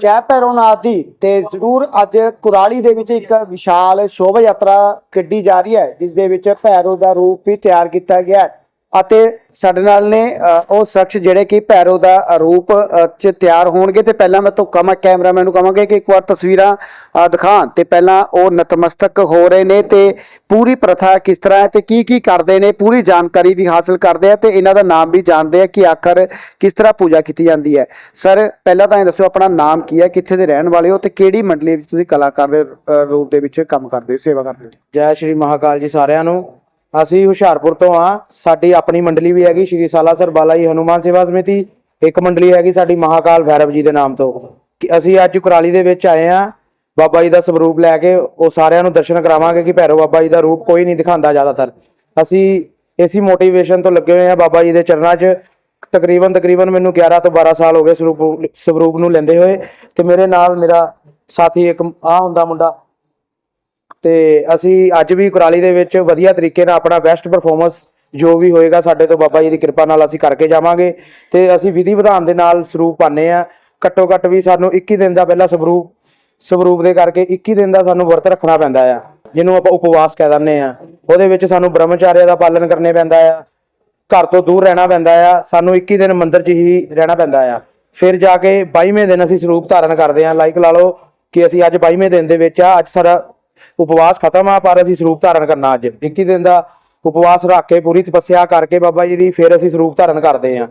ਜੈ ਭੈਰੋਨਾਥ ਦੀ ਤੇ ਜ਼ਰੂਰ ਅੱਜ ਕੁਰਾਲੀ ਦੇ ਵਿੱਚ ਇੱਕ ਵਿਸ਼ਾਲ ਸ਼ੋਭਾ ਯਾਤਰਾ ਕੱਢੀ ਜਾ ਰਹੀ ਹੈ, ਜਿਸ ਦੇ ਵਿੱਚ ਭੈਰੋ ਦਾ ਰੂਪ ਵੀ ਤਿਆਰ ਕੀਤਾ ਗਿਆ ਹੈ। ਅਤੇ ਸਾਡੇ ਨਾਲ ਨੇ ਉਹ ਸ਼ਖਸ ਜਿਹੜੇ ਕਿ ਭੈਰੋ ਦਾ ਰੂਪ ਚ ਤਿਆਰ ਹੋਣਗੇ। ਤੇ ਪਹਿਲਾਂ ਮੈਂ ਤੋਂ ਕਮਾ ਕੈਮਰਾਮੈਨ ਨੂੰ ਕਹਾਂਗੇ ਕਿ ਇੱਕ ਵਾਰ ਤਸਵੀਰਾਂ ਅ, ਦਿਖਾਣ ਤੇ ਪਹਿਲਾਂ ਉਹ ਨਤਮਸਤਕ ਹੋ ਰਹੇ ਨੇ ਤੇ ਪੂਰੀ ਪ੍ਰਥਾ ਕਿਸ ਤਰ੍ਹਾਂ ਹੈ ਤੇ ਕੀ ਕੀ ਕਰਦੇ ਨੇ ਪੂਰੀ ਜਾਣਕਾਰੀ ਵੀ ਹਾਸਲ ਕਰਦੇ ਆ ਤੇ ਇਹਨਾਂ ਦਾ ਨਾਮ ਵੀ ਜਾਣਦੇ ਆ ਕਿ ਆਖਰ ਕਿਸ ਤਰ੍ਹਾਂ ਪੂਜਾ ਕੀਤੀ ਜਾਂਦੀ ਹੈ। ਸਰ ਪਹਿਲਾਂ ਤਾਂ ਇਹ ਦੱਸੋ ਆਪਣਾ ਨਾਮ ਕੀ ਹੈ ਕਿੱਥੇ ਦੇ ਰਹਿਣ ਵਾਲੇ ਹੋ ਤੇ ਕਿਹੜੀ ਮੰਡਲੀ ਵਿੱਚ ਤੁਸੀਂ ਕਲਾਕਾਰ ਦੇ ਰੂਪ ਦੇ ਵਿੱਚ ਕੰਮ ਕਰਦੇ ਹੋ ਸੇਵਾ ਕਰਦੇ ਹੋ? ਜੈ ਸ਼੍ਰੀ ਮਹਾਕਾਲ ਜੀ ਸਾਰਿਆਂ ਨੂੰ। ਅਸੀਂ ਹੁਸ਼ਿਆਰਪੁਰ ਤੋਂ ਆ ਸਾਡੀ ਆਪਣੀ ਮੰਡਲੀ ਵੀ ਹੈਗੀ ਸ਼੍ਰੀ ਸਾਲਾਸਰ ਬਾਲਾ ਜੀ ਹਨੂਮਾਨ ਸੇਵਾ ਸਮਿਤੀ। ਇੱਕ ਮੰਡਲੀ ਹੈਗੀ ਸਾਡੀ ਮਹਾਕਾਲ ਭੈਰਵ ਜੀ ਦੇ ਨਾਮ ਤੋਂ। ਕਿ ਅਸੀਂ ਅੱਜ ਕੁਰਾਲੀ ਦੇ ਵਿੱਚ ਆਏ ਆ ਬਾਬਾ ਜੀ ਦਾ ਸਰੂਪ ਲੈ ਕੇ ਉਹ ਸਾਰਿਆਂ ਨੂੰ ਦਰਸ਼ਨ ਕਰਾਵਾਂਗੇ ਕਿ ਭੈਰੋ ਬਾਬਾ ਜੀ ਦਾ ਰੂਪ ਕੋਈ ਨਹੀਂ ਦਿਖਾਉਂਦਾ ਜ਼ਿਆਦਾਤਰ। ਅਸੀਂ ਇਸੀ ਮੋਟੀਵੇਸ਼ਨ ਤੋਂ ਲੱਗੇ ਹੋਏ ਆ ਬਾਬਾ ਜੀ ਦੇ ਚਰਨਾਂ 'ਚ। ਤਕਰੀਬਨ ਤਕਰੀਬਨ ਮੈਨੂੰ 11 ਤੋਂ 12 ਸਾਲ ਹੋ ਗਏ ਸਰੂਪ ਸਰੂਪ ਨੂੰ ਲੈਂਦੇ ਹੋਏ। ਤੇ ਮੇਰੇ ਨਾਲ ਮੇਰਾ ਸਾਥੀ ਇੱਕ ਆ ਹੁੰਦਾ ਮੁੰਡਾ ਤੇ ਅਸੀਂ ਅੱਜ ਵੀ ਕੁਰਾਲੀ ਦੇ ਵਿੱਚ ਵਧੀਆ ਤਰੀਕੇ ਨਾਲ ਆਪਣਾ ਬੈਸਟ ਪਰਫਾਰਮੈਂਸ ਜੋ ਵੀ ਹੋਏਗਾ ਸਾਡੇ ਤੋਂ ਬਾਬਾ ਜੀ ਦੀ ਕਿਰਪਾ ਨਾਲ ਅਸੀਂ ਕਰਕੇ ਜਾਵਾਂਗੇ ਤੇ ਅਸੀਂ ਵਿਧੀ ਵਿਧਾਨ ਦੇ ਨਾਲ ਸਰੂਪ ਪਾਣੇ ਆ ਘੱਟੋ ਘੱਟ ਵੀ ਸਾਨੂੰ 21 ਦਿਨ ਦਾ ਪਹਿਲਾਂ ਸਰੂਪ ਸਰੂਪ ਦੇ ਕਰਕੇ 21 ਦਿਨ ਦਾ ਸਾਨੂੰ ਵਰਤ ਰੱਖਣਾ ਪੈਂਦਾ ਆ, ਜਿਹਨੂੰ ਆਪਾਂ ਉਪਵਾਸ ਕਹਿ ਦਿੰਦੇ ਆ ਉਹਦੇ ਵਿੱਚ ਸਾਨੂੰ ਬ੍ਰਹਮਚਾਰਿਆ ਦਾ ਪਾਲਣ ਕਰਨੇ ਪੈਂਦਾ ਆ, ਘਰ ਤੋਂ ਦੂਰ ਰਹਿਣਾ ਪੈਂਦਾ ਆ, ਸਾਨੂੰ 21 ਦਿਨ ਮੰਦਿਰ 'ਚ ਹੀ ਰਹਿਣਾ ਪੈਂਦਾ ਆ। ਫਿਰ ਜਾ ਕੇ 22ਵੇਂ ਦਿਨ ਅਸੀਂ ਸਰੂਪ ਧਾਰਨ ਕਰਦੇ ਆ ਲਾਈਕ ਲਾ ਲਓ ਕਿ ਅਸੀਂ ਅੱਜ 22ਵੇਂ ਦਿਨ ਦੇ ਵਿੱਚ ਆ, ਅੱਜ ਸਾਡਾ ਉਪਵਾਸ ਖਤਮ ਆ, ਪਰ ਅਸੀਂ ਸਰੂਪ ਧਾਰਨ ਕਰਨਾ ਅੱਜ। 21 ਦਿਨ ਦਾ ਉਪਵਾਸ ਰੱਖ ਕੇ ਪੂਰੀ ਤਪੱਸਿਆ ਕਰਕੇ ਬਾਬਾ ਜੀ ਦੀ, ਫਿਰ ਅਸੀਂ ਸਰੂਪ ਧਾਰਨ ਕਰਦੇ ਆ